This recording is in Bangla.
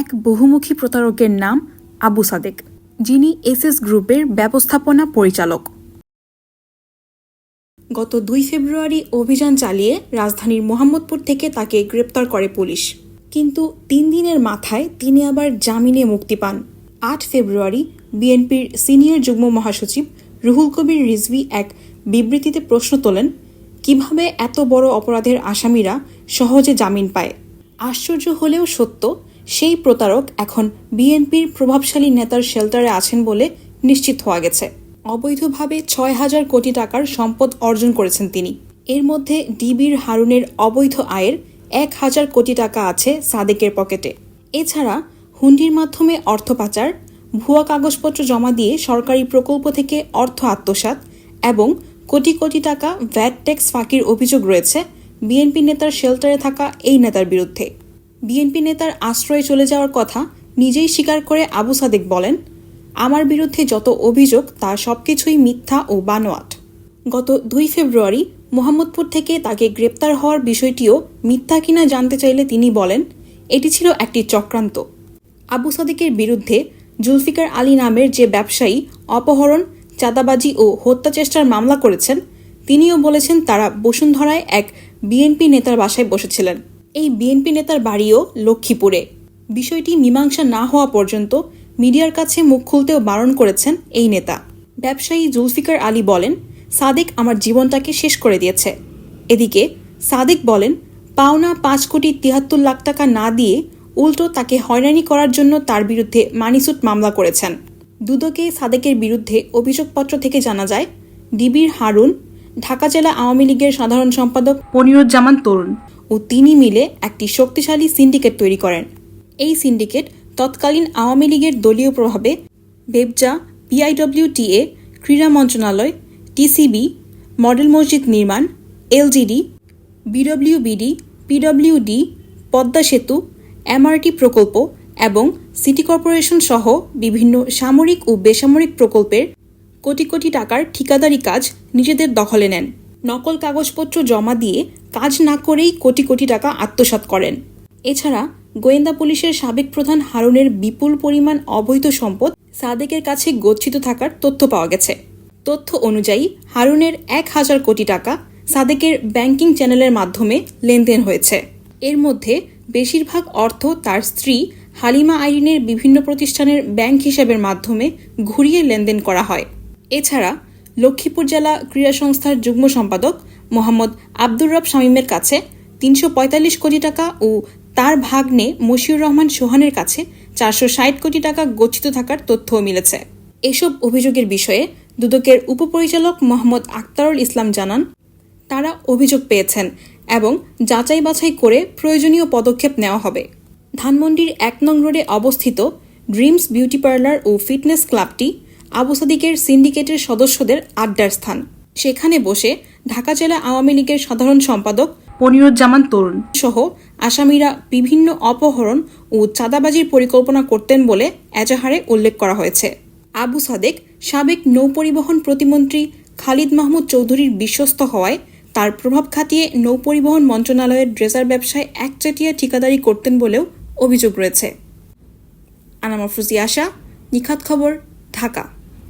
এক বহুমুখী প্রতারকের নাম আবু সাদেক, যিনি এসএস গ্রুপের ব্যবস্থাপনা পরিচালক। গত দুই ফেব্রুয়ারি অভিযান চালিয়ে রাজধানীর মোহাম্মদপুর থেকে তাকে গ্রেপ্তার করে পুলিশ। কিন্তু তিন দিনের মাথায় তিনি আবার জামিনে মুক্তি পান। আট ফেব্রুয়ারি বিএনপির সিনিয়র যুগ্ম মহাসচিব রুহুল কবির রিজভি এক বিবৃতিতে প্রশ্ন তোলেন, কীভাবে এত বড় অপরাধের আসামিরা সহজে জামিন পায়? আশ্চর্য হলেও সত্য সেই প্রতারক এখন বিএনপির প্রভাবশালী নেতার শেল্টারে আছেন বলে নিশ্চিত হওয়া গেছে। অবৈধভাবে ছয় হাজার কোটি টাকার সম্পদ অর্জন করেছেন তিনি। এর মধ্যে ডিবির হারুনের অবৈধ আয়ের এক হাজার কোটি টাকা আছে সাদেকের পকেটে। এছাড়া হুন্ডির মাধ্যমে অর্থ পাচার, ভুয়া কাগজপত্র জমা দিয়ে সরকারি প্রকল্প থেকে অর্থ আত্মসাৎ এবং কোটি কোটি টাকা ভ্যাট ট্যাক্স ফাঁকির অভিযোগ রয়েছে বিএনপি নেতার শেল্টারে থাকা এই নেতার বিরুদ্ধে। বিএনপি নেতার আশ্রয়ে চলে যাওয়ার কথা নিজেই স্বীকার করে আবু সাদেক বলেন, আমার বিরুদ্ধে যত অভিযোগ, তা সবকিছুই মিথ্যা ও বানোয়াট। গত দুই ফেব্রুয়ারি মোহাম্মদপুর থেকে তাকে গ্রেপ্তার হওয়ার বিষয়টিও মিথ্যা কিনা জানতে চাইলে তিনি বলেন, এটি ছিল একটি চক্রান্ত। আবু সাদেকের বিরুদ্ধে জুলফিকার আলী নামের যে ব্যবসায়ী অপহরণ, চাঁদাবাজি ও হত্যা চেষ্টার মামলা করেছেন, তিনিও বলেছেন তারা বসুন্ধরায় এক বিএনপি নেতার বাসায় বসেছিলেন। এই বিএনপি নেতার বাড়িও লক্ষ্মীপুরে। বিষয়টি মীমাংসা না হওয়া পর্যন্ত মিডিয়ার কাছে মুখ খুলতেও বারণ করেছেন এই নেতা। ব্যবসায়ী জুলফিকার আলী বলেন, সাদেক আমার জীবনটাকে শেষ করে দিয়েছে। এদিকে সাদেক বলেন, পাওনা পাঁচ কোটি তিয়াত্তর লাখ টাকা না দিয়ে উল্টো তাকে হয়রানি করার জন্য তার বিরুদ্ধে মানিসুট মামলা করেছেন। দুদকে সাদেকের বিরুদ্ধে অভিযোগপত্র থেকে জানা যায়, ডিবির হারুন, ঢাকা জেলা আওয়ামী লীগের সাধারণ সম্পাদক পনিরুজ্জামান তরুণ। ও তিনি মিলে একটি শক্তিশালী সিন্ডিকেট তৈরি করেন। এই সিন্ডিকেট তৎকালীন আওয়ামী লীগের দলীয় প্রভাবে বেবজা পিআইডব্লিউটিএ ক্রীড়া মন্ত্রণালয় টিসিবি মডেল মসজিদ নির্মাণ এলজিডি বিডব্লিউবিডি পিডব্লিউডি পদ্মা সেতু এমআরটি প্রকল্প এবং সিটি কর্পোরেশন সহ বিভিন্ন সামরিক ও বেসামরিক প্রকল্পের কোটি কোটি টাকার ঠিকাদারি কাজ নিজেদের দখলে নেন। নকল কাগজপত্র জমা দিয়ে কাজ না করেই কোটি কোটি টাকা আত্মসাৎ করেন। এছাড়া গোয়েন্দা পুলিশের সাবেক প্রধান হারুনের বিপুল পরিমাণ অবৈধ সম্পদ সাদেকের কাছে গচ্ছিত থাকার তথ্য পাওয়া গেছে। তথ্য অনুযায়ী, হারুনের এক হাজার কোটি টাকা সাদেকের ব্যাংকিং চ্যানেলের মাধ্যমে লেনদেন হয়েছে। এর মধ্যে বেশিরভাগ অর্থ তার স্ত্রী হালিমা আইরিনের বিভিন্ন প্রতিষ্ঠানের ব্যাংক হিসাবের মাধ্যমে ঘুরিয়ে লেনদেন করা হয়। এছাড়া লক্ষ্মীপুর জেলা ক্রীড়া সংস্থার যুগ্ম সম্পাদক মোহাম্মদ আব্দুর রব শামীমের কাছে তিনশো পঁয়তাল্লিশ কোটি টাকা ও তার ভাগ্নে মশিউর রহমান সোহানের কাছে চারশো ষাট কোটি টাকা গচ্ছিত থাকার তথ্যও মিলেছে। এসব অভিযোগের বিষয়ে দুদকের উপপরিচালক মোহাম্মদ আক্তারুল ইসলাম জানান, তারা অভিযোগ পেয়েছেন এবং যাচাই বাছাই করে প্রয়োজনীয় পদক্ষেপ নেওয়া হবে। ধানমন্ডির এক নং রোডে অবস্থিত ড্রিমস বিউটি পার্লার ও ফিটনেস ক্লাবটি আবু সাদিকের সিন্ডিকেটের সদস্যদের আড্ডার স্থান। সেখানে বসে ঢাকা জেলা আওয়ামী লীগের সাধারণ সম্পাদক পনিরুজ্জামান তরুণ। সহ আসামিরা বিভিন্ন অপহরণ ও চাঁদাবাজির পরিকল্পনা করতেন বলে এজাহারে উল্লেখ করা হয়েছে। আবু সাদেক সাবেক নৌপরিবহন প্রতিমন্ত্রী খালিদ মাহমুদ চৌধুরীর বিশ্বস্ত হওয়ায় তার প্রভাব খাটিয়ে নৌপরিবহন মন্ত্রণালয়ের ড্রেজার ব্যবসায় একচেটিয়া ঠিকাদারি করতেন বলেও অভিযোগ রয়েছে। আনামা ফ্রুজি আশা নিখাত খবর ঢাকা।